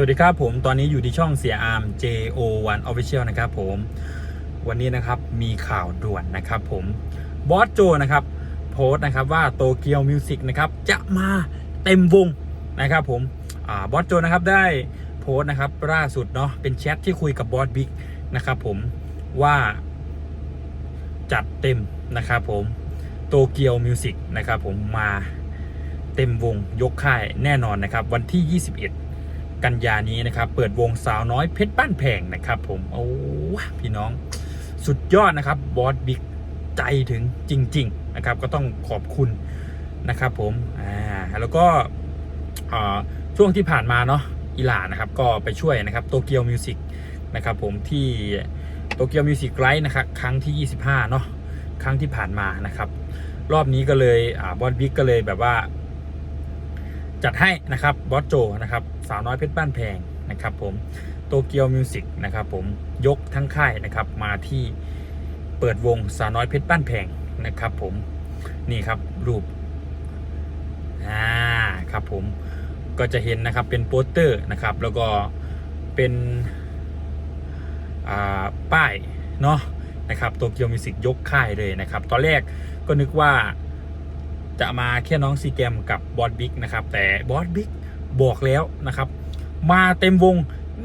วัสดีครับผมตอนนี้อยู่ที่ช่องเสียอาร์ม JO1 Official นะครับผมวันนี้นะครับมีข่าวด่วนนะครับผมบอสโจนะครับโพสต์นะครับว่าโตเกียวมิวสิกนะครับจะมาเต็มวงนะครับผมอบอสโจนะครับได้โพสต์นะครับล่าสุดเนาะเป็นแชทที่คุยกับบอสบิ๊กนะครับผมว่าจัดเต็มนะครับผมโตเกียวมิวสิกนะครับผมมาเต็มวงยกค่ายแน่นอนนะครับวันที่ 21 กันยานี้นะครับ เปิดวงสาวน้อยเพชรบ้านแพงนะครับ ผมโอ้พี่น้องสุดยอดนะครับบอสบิ๊กใจถึงจริง ๆ นะครับ ก็ต้องขอบคุณนะครับผมอ่าแล้วก็ช่วงที่ผ่านมาเนาะอีหลานะครับก็ไปช่วยนะครับโตเกียวมิวสิกนะครับผมที่โตเกียวมิวสิกไลท์นะครับครั้งที่ 25เนาะครั้งที่ผ่านมานะครับ รอบนี้ก็เลยอบอสบิ๊กก็เลยแบบว่า จัดให้นะครับบอสโจนะครับสาวน้อยเพชรบ้านแพงนะครับผมโตเกียวมิวสิกนะครับผมยกทั้งค่ายนะครับมาที่เปิดวงสาวน้อยเพชรบ้านแพงนะครับผมนี่ครับรูปอ่าครับผมก็จะเห็นนะครับเป็นโปสเตอร์นะครับแล้วก็เป็นอ่าป้ายเนาะนะครับโตเกียวมิวสิกยกค่ายเลยนะครับ ตอนแรกก็นึกว่า จะมาแค่น้องซีแกมกับบอสบิ๊กนะครับ แต่บอสบิ๊กบอกแล้วนะครับ มาเต็มวง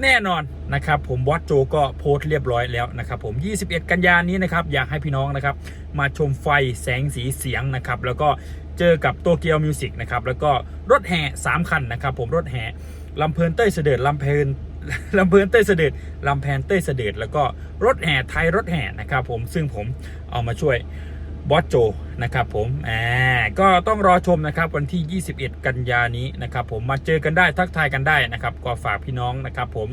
แน่นอนนะครับ ผมบอสโจก็โพสต์เรียบร้อยแล้วนะครับ ผม 21 กันยานี้นะครับ อยากให้พี่น้องนะครับ มาชมไฟแสงสีเสียงนะครับ แล้วก็เจอกับโตเกียวมิวสิกนะครับ แล้วก็รถแห่ 3 คันนะครับ ผมรถแห่ลำเพลินเต้ยเสด็จลำเพลินลำเพลินเต้ยเสด็จลำแพนเต้ยเสด็จแล้วก็รถแห่ไทยรถแห่นะครับ ผมซึ่งผมเอามาช่วย บอสโจนะครับผมอ่าก็ต้องรอชมนะครับวันที่ 21 กันยานี้นะครับผมมาเจอกันได้ทักทายกันได้นะครับ ก็ฝากพี่น้องนะครับผม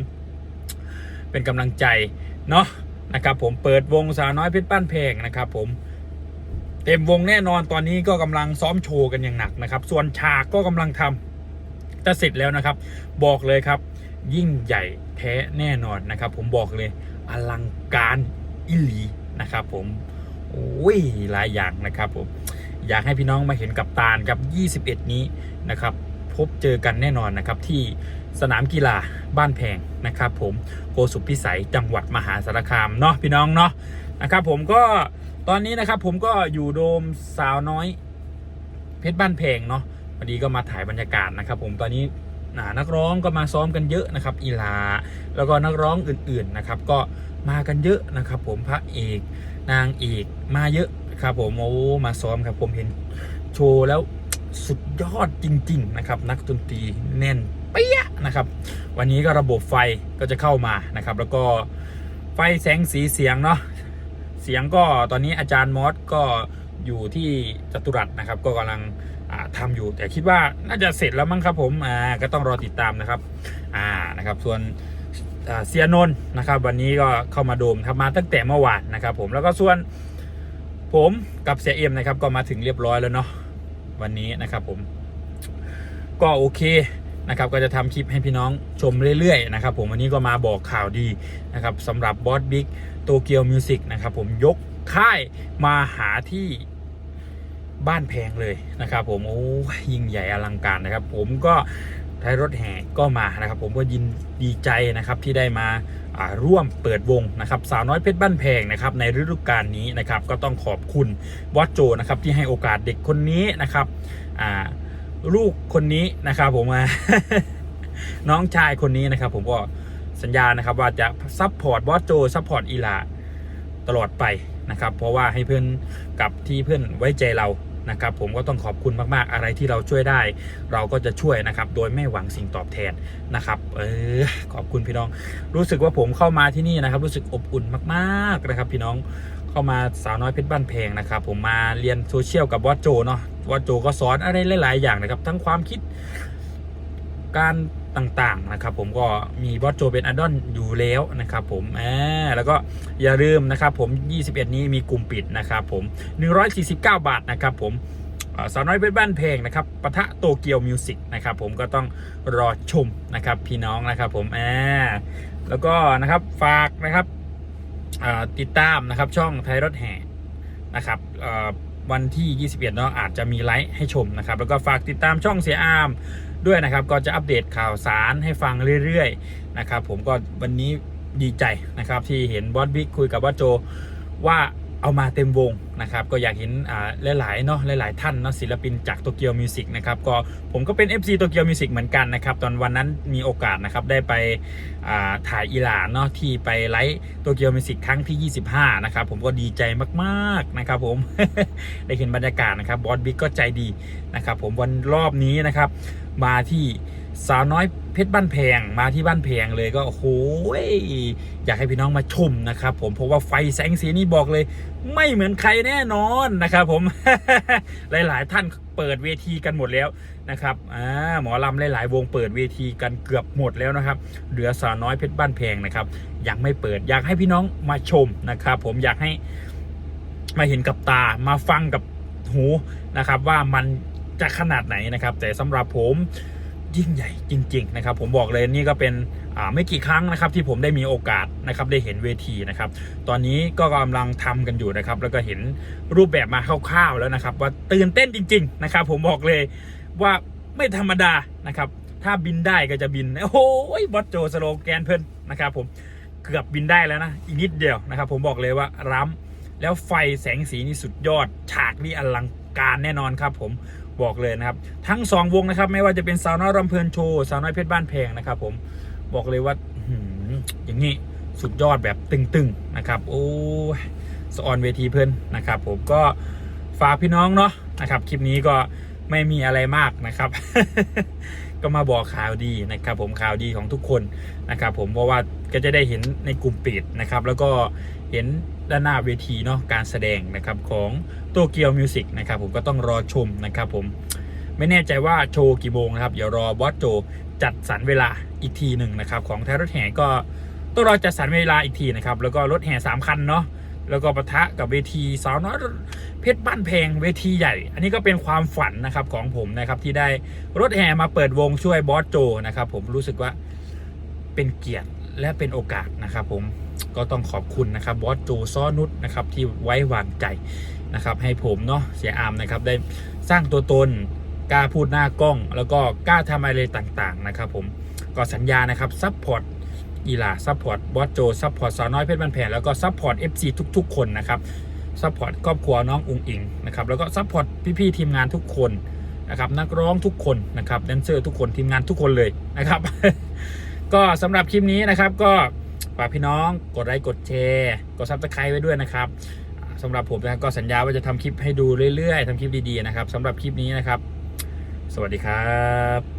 เป็นกำลังใจเนาะนะครับผมเปิดวงสาวน้อยเพชรป้านเพลงนะครับผมเต็มวงแน่นอนตอนนี้ก็กำลังซ้อมโชว์กันอย่างหนักนะครับ ส่วนฉากก็กำลังทำจะเสร็จแล้วนะครับ บอกเลยครับ ยิ่งใหญ่แท้แน่นอนนะครับ ผมบอกเลยอลังการอิลีนะครับผม โอ้ยหลายอย่างนะครับผมอยากให้พี่น้องมาเห็นกับตาลกับ 21 นี้นะครับพบเจอกันแน่นอนนะครับที่สนามกีฬาบ้านแพงนะครับ ผมโกสุพิสัยจังหวัดมหาสารคามเนาะพี่น้องเนาะนะครับผมก็ตอนนี้นะครับผมก็อยู่โดมสาวน้อย เพชรบ้านแพงเนาะพอดีก็มาถ่ายบรรยากาศนะครับ ผมตอนนี้ อ่านักร้องก็มาซ้อมกันเยอะนะครับอีลา แล้วก็นักร้องอื่นๆนะครับ ก็มากันเยอะนะครับ ผมพระเอกนางเอกมาเยอะครับผมโอ้มาซ้อมครับผมเห็นโชว์แล้วสุดยอดจริง ๆ นะครับ นักดนตรีแน่นเปี้ยะนะครับ วันนี้ก็ระบบไฟก็จะเข้ามานะครับ แล้วก็ไฟแสงสีเสียงเนาะเสียงก็ตอนนี้อาจารย์มอสก็อยู่ที่จตุรัสนะครับ ก็กำลัง อ่าอยู่ แต่คิดว่าน่าจะเสร็จแล้วมั้งครับผมอ่าก็ต้องรอติดตามนะครับอ่านะครับ ส่วนเซียนนนะครับ วันนี้ก็เข้ามาโดมครับมาตั้งแต่เมื่อวานนะครับ ผมแล้วก็ส่วนผมกับเสียเอ็มนะครับ ก็มาถึงเรียบร้อยแล้วเนาะวันนี้นะครับผมก็โอเคนะครับก็จะทำคลิปให้พี่น้องชมเรื่อยๆนะครับผมวันนี้ก็มาบอกข่าวดีนะครับสำหรับบอสบิ๊กโตเกียวมิวสิกนะครับผมยกค่ายมาหาที่ บ้านแพงเลยนะครับผมโอ้ยิ่งใหญ่อลังการนะครับ ผมก็ท้ายรถแห่ก็มานะครับ ผมก็ยินดีใจนะครับที่ได้มาาร่วมเปิดวงนะครับสาวน้อยเพชรบ้านแพงนะครับในฤดูกาลนี้นะครับ ก็ต้องขอบคุณบอสโจนะครับที่ให้โอกาสเด็กคนนี้นะครับลูกคนนี้นะครับ ผมอ่าน้องชายคนนี้นะครับ ผมก็สัญญานะครับว่าจะซัพพอร์ตบอสโจซัพพอร์ตอีลาตลอดไปนะครับ เพราะว่าให้เพื่อนกับที่เพื่อนไว้ใจเรา นะครับผมก็ต้องขอบคุณมากๆอะไรที่เราช่วยได้ เราก็จะช่วยนะครับโดยไม่หวังสิ่งตอบแทนนะครับเออขอบคุณพี่น้อง รู้สึกว่าผมเข้ามาที่นี่นะครับ รู้สึกอบอุ่นมากๆนะครับ พี่น้องเข้ามาสาวน้อยเพชรบ้านแพงนะครับ ผมมาเรียนโซเชียลกับวอดโจเนาะวอดโจก็สอนอะไรหลาย ๆ อย่างนะครับ ทั้งความคิดการ ต่างๆนะครับผมก็มีบอสโจเป็นอันดอนอยู่แล้วนะครับผมอ่าแล้วก็อย่าลืมนะครับผม 21 นี้มีกลุ่มปิดนะครับผม 149 บาทนะครับผมเอ่อสาวน้อยเพชรบ้านเพลงนะครับปะทะโตเกียวมิวสิกนะครับผมก็ต้องรอชมนะครับพี่น้องนะครับผมอ่าแล้วก็นะครับฝากนะครับติดตามนะครับช่องไทยรถแห่นะครับ วันที่ 21เนาะอาจจะมีไลฟ์ให้ชมนะครับ แล้วก็ฝากติดตามช่องเสียอามด้วยนะครับ ก็จะอัปเดตข่าวสารให้ฟังเรื่อยๆนะครับ ผมก็วันนี้ดีใจนะครับที่เห็นบอสบิ๊กคุยกับบอสโจว่า เอามาเต็มวงนะครับก็อยากเห็นอ่าหลายๆเนาะหลายๆท่านเนาะศิลปินจากโตเกียวมิวสิกนะครับก็ผมก็เป็น FC โตเกียวมิวสิกเหมือนกันนะครับตอนวันนั้นมีโอกาสนะครับได้ไปอ่าถ่ายอีหลานเนาะที่ไปไลฟ์โตเกียวมิวสิกครั้งที่ 25นะครับผมก็ดีใจมากๆนะครับผมได้เห็นบรรยากาศนะครับบอสบิ๊กก็ใจดีนะครับผมวันรอบนี้นะครับมาที่ สาวน้อยเพชรบ้านแพงมาที่บ้านแพงเลยก็โอ้โหอยากให้พี่น้องมาชมนะครับผมเพราะว่าไฟแสงสีนี่บอกเลย ไม่เหมือนใครแน่นอนนะครับผม หลายๆ ท่านเปิดเวทีกันหมดแล้วนะครับอ่าหมอลำหลายๆ วงเปิดเวทีกันเกือบหมดแล้วนะครับ เหลือสาวน้อยเพชรบ้านแพงนะครับยังไม่เปิดอยากให้พี่น้องมาชมนะครับ ผมอยากให้มาเห็นกับตามาฟังกับหูนะครับ ว่ามันจะขนาดไหนนะครับ แต่สำหรับผม ยิ่งใหญ่จริง ๆ นะครับ ผมบอกเลยนี่ก็เป็นไม่กี่ครั้งนะครับที่ผมได้มีโอกาสนะครับได้เห็นเวทีนะครับ ตอนนี้ก็กำลังทำกันอยู่นะครับ แล้วก็เห็นรูปแบบมาคร่าวๆแล้วนะครับ ว่าตื่นเต้นจริง ๆ นะครับ ผมบอกเลยว่าไม่ธรรมดานะครับ ถ้าบินได้ก็จะบินโอ้โหบอสโจสโลแกนเพิ่นนะครับ ผมเกือบบินได้แล้วนะอีกนิดเดียวนะครับ ผมบอกเลยว่าร้ำแล้วไฟแสงสีนี่สุดยอด ฉากนี่อลังการแน่นอนครับ ผม บอกเลยนะครับ ทั้งสองวงนะครับ ไม่ว่าจะเป็นสาวน้อยรำเพลินโชว์สาวน้อยเพชรบ้านแพงนะครับ ผมบอกเลยว่าอื้อหืออย่างนี้สุดยอดแบบตึงๆนะครับ โอ้ยสออนเวทีเพื่อนนะครับ ผมก็ฝากพี่น้องเนาะนะครับ คลิปนี้ก็ไม่มีอะไรมากนะครับ ก็มาบอกข่าวดีนะครับผมข่าวดีของทุกคนนะครับผมเพราะว่าก็จะได้เห็นในกลุ่มปิดนะครับแล้วก็เห็นด้านหน้าเวทีเนาะการแสดงนะครับของโตเกียวมิวสิกนะครับผมก็ต้องรอชมนะครับผมไม่แน่ใจว่าโชว์กี่โมงนะครับเดี๋ยวรอบอสโจจัดสรรเวลาอีกทีหนึ่งนะครับของไทยรถแห่ก็ต้องรอจัดสรรเวลาอีกทีนะครับแล้วก็รถแห่สามคันเนาะ แล้วก็ปะทะกับเวทีสาวน้อยเพชรบ้านแพงเวทีใหญ่ อันนี้ก็เป็นความฝันนะครับของผมนะครับที่ได้รถแห่มาเปิดวงช่วยบอสโจนะครับผมรู้สึกว่าเป็นเกียรติและเป็นโอกาสนะครับผมก็ต้องขอบคุณนะครับบอสโจซ้อนุชนะครับที่ไว้วางใจนะครับให้ผมเนาะเสียอามนะครับได้สร้างตัวตนกล้าพูดหน้ากล้อง แล้วก็กล้าทำอะไรต่างๆนะครับผมก็สัญญานะครับซัพพอร์ต อีลาซัพพอร์ตบอสโจซัพพอร์ตสาวน้อยเพชรบันแผ่แล้วก็ซัพพอร์ต FC ทุก ๆ คนนะครับซัพพอร์ตครอบครัวน้องอุงอิงนะครับแล้วก็ซัพพอร์ตพี่ๆทีมงานทุกคนนะครับนักร้องทุกคนนะครับแดนเซอร์ทุกคนทีมงานทุกคนเลยนะครับ ก็สำหรับคลิปนี้นะครับก็ฝากพี่น้องกดไลค์กดแชร์กดซับสไครต์ไว้ด้วยนะครับอ่าสำหรับผมนะครับก็สัญญาว่าจะทำคลิปให้ดูเรื่อยๆทำคลิปดีๆนะครับสำหรับคลิปนี้นะครับ สวัสดีครับ